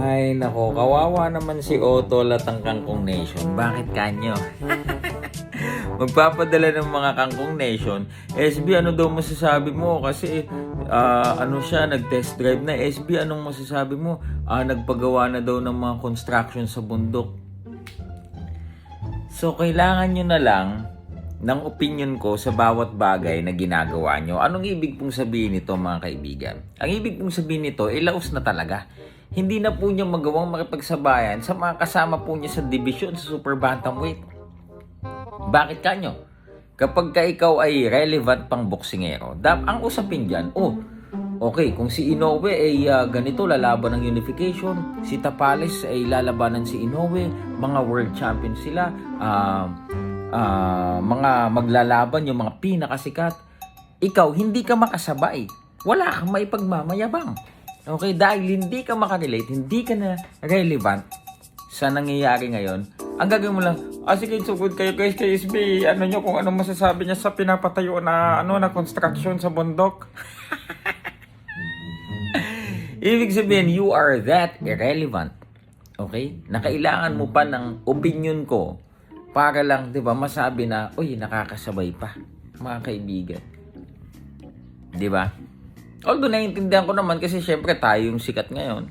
Ay, nako, kawawa naman si Otto at ang Kangkong Nation. Bakit kanyo? Magpapadala ng mga Kangkong Nation. SB, ano daw masasabi mo? Kasi, ah, ano siya, nag-test drive na. SB, anong masasabi mo? Ah, nagpagawa na daw ng mga construction sa bundok. So, kailangan nyo na lang ng opinion ko sa bawat bagay na ginagawa nyo. Anong ibig pong sabihin nito mga kaibigan? Ang ibig pong sabihin nito, ilaos na talaga. Hindi na po niya magawang makipagsabayan sa mga kasama po niya sa division sa Super Bantamweight. Bakit kanyo? Kapag ka ikaw ay relevant pang boksingero, dap ang usapin diyan, oh, okay, kung si Inoue ay ah, ganito lalaban ng unification, si Tapales ay lalabanan si Inoue, mga world champion sila, ah, ah, mga maglalaban yung mga pinakasikat. Ikaw hindi ka makasabay. Wala kang maipagmamayabang. Okay, dahil hindi ka makarelate, hindi ka na relevant sa nangyayari ngayon, ang gagawin mo lang, ah sige, sugod kayo guys kay SB, ano nyo kung anong masasabi niya sa pinapatayo na, ano, na construction sa bundok. Ibig sabihin, you are that irrelevant. Okay? Na kailangan mo pa ng opinion ko para lang, di ba, masabi na, uy, nakakasabay pa, mga kaibigan. Di ba? Although naiintindihan ko naman kasi syempre tayo yung sikat ngayon.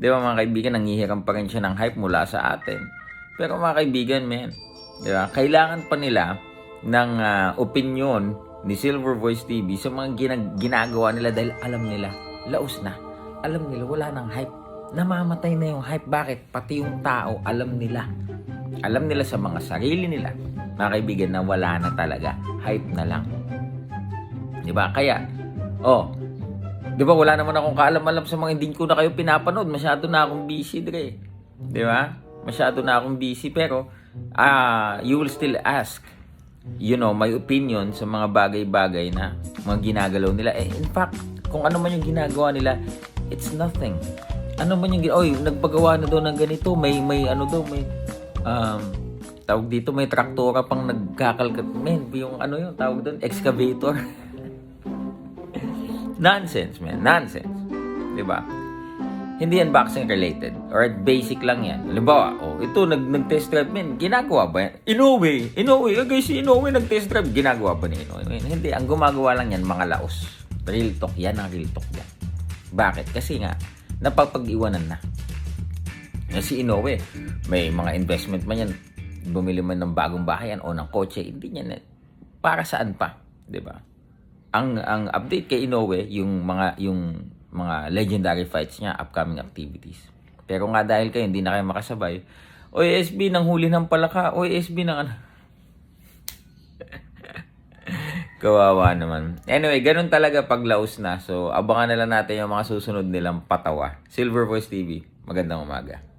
Di ba mga kaibigan, nangihiram pa rin siya ng hype mula sa atin. Pero mga kaibigan, men, di ba, kailangan pa nila ng ah, opinion ni Silver Voice TV sa mga gina- ginagawa nila dahil alam nila, laos na. Alam nila, wala nang hype. Namamatay na yung hype. Bakit? Pati yung tao, alam nila. Alam nila sa mga sarili nila, mga kaibigan, na wala na talaga. Hype na lang. Di ba? Kaya, oh, di ba wala naman akong kaalam-alam sa mga hindi ko na kayo pinapanood. Masyado na akong busy, Dre. Di ba? Masyado na akong busy. Pero, ah, you will still ask, you know, my opinion sa mga bagay-bagay na mga ginagalaw nila. Eh, in fact, kung ano man yung ginagawa nila, it's nothing. Ano man yung, oy, nagpagawa na daw ng ganito, may, may, ano daw, may, um, tawag dito, may traktora pang nagkakalkat. Men, yung ano yun, tawag doon, excavator. nonsense, man. Nonsense. Di ba? Hindi yan boxing related. Or basic lang yan. Halimbawa, oh, ito, nag, nag-test drive, men. Ginagawa ba yan? Inoue. Inoue. Guys, si Inoue nag-test drive. Ginagawa ba ni Inoue? Hindi. Ang gumagawa lang yan, mga laos. Real talk. Yan ang real talk yan. Bakit? Kasi nga, napapag-iwanan na. Yan si Inoue, may mga investment man yan, bumili man ng bagong bahayan o ng kotse, hindi niya na, para saan pa, 'di ba? Ang ang update kay Inoue, yung mga yung mga legendary fights niya, upcoming activities. Pero nga dahil kayo hindi na kayo makasabay, Oy SB nang huli ng palaka, Oy SB nang ano. Kawawa naman. Anyway, ganun talaga pag laos na. So, abangan na lang natin yung mga susunod nilang patawa. Silver Voice TV, magandang umaga.